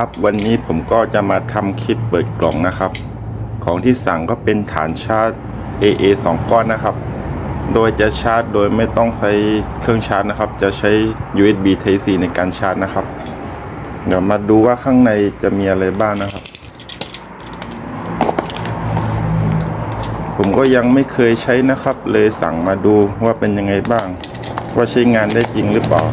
ครับวันนี้ผมก็จะมาทำคลิปเปิดกล่องนะครับ ของที่สั่งก็เป็นฐานชาร์จ AA 2 ก้อนนะครับ โดยจะชาร์จโดยไม่ต้องใช้เครื่องชาร์จนะครับ จะใช้ USB Type C ในการชาร์จนะครับ เดี๋ยวมาดูว่าข้างในจะมีอะไรบ้างนะครับ ผมก็ยังไม่เคยใช้นะครับ เลยสั่งมาดูว่าเป็นยังไงบ้าง ว่าใช้งานได้จริงหรือเปล่า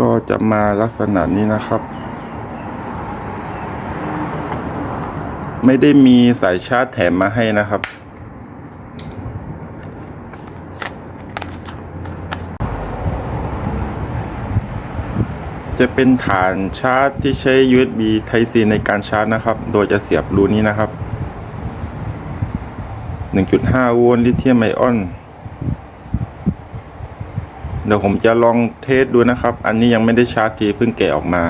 ก็จะมาลักษณะนี้นะครับ ไม่ได้มีสายชาร์จแถมมาให้นะครับ จะเป็นฐานชาร์จที่ใช้ USB Type C ในการชาร์จนะครับ โดยจะเสียบรูนี้นะครับ 1.5 โวลต์ลิเธียมไอออน เดี๋ยวผมจะลองเทสดูนะครับ อันนี้ยังไม่ได้ชาร์จทีเพิ่งแกะออกมา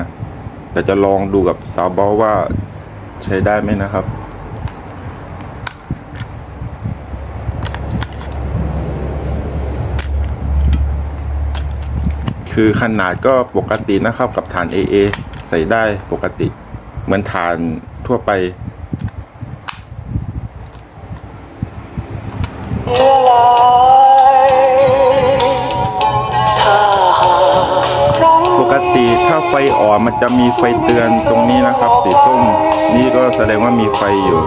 แต่จะลองดูกับซาวบอลว่าใช้ได้ไหมนะครับคือขนาดก็ปกตินะครับกับฐาน AA ใส่ได้ปกติ เหมือนฐานทั่วไป กติถ้าไฟอ่อนมันจะมีไฟเตือนตรงนี้นะครับ สีส้ม นี่ก็แสดงว่ามีไฟอยู่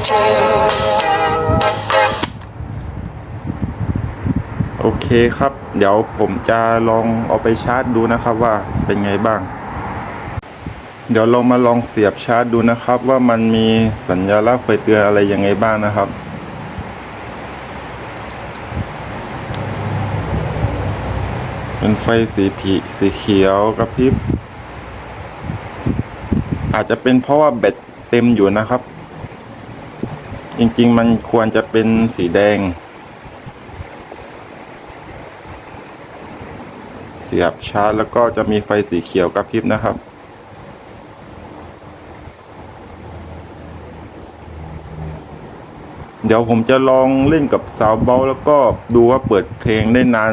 โอเคครับ เดี๋ยวผมจะลองเอาไปชาร์จดูนะครับว่าเป็นไงบ้าง เดี๋ยวเรามาลองเสียบชาร์จดูนะครับ ว่ามันมีสัญลักษณ์ไฟเตือนอะไรยังไงบ้างนะครับเป็นไฟสีผีสีเขียวกระพริบ อาจจะเป็นเพราะว่าแบตเต็มอยู่นะครับ จริง ๆ มันควรจะเป็นสีแดง เสียบชาร์จแล้วก็จะมีไฟสีเขียวกระพริบนะครับ เดี๋ยวผมจะลองเล่นกับซาวเบลแล้วก็ดูว่าเปิดเพลงได้นาน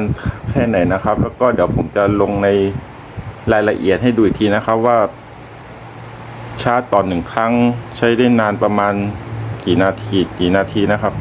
แค่ไหนนะครับ แล้วก็เดี๋ยวผมจะลงในรายละเอียดให้ดูอีกทีนะครับว่าชาร์จต่อหนึ่งครั้งใช้ได้นานประมาณ กี่นาทีกี่นาทีนะครับ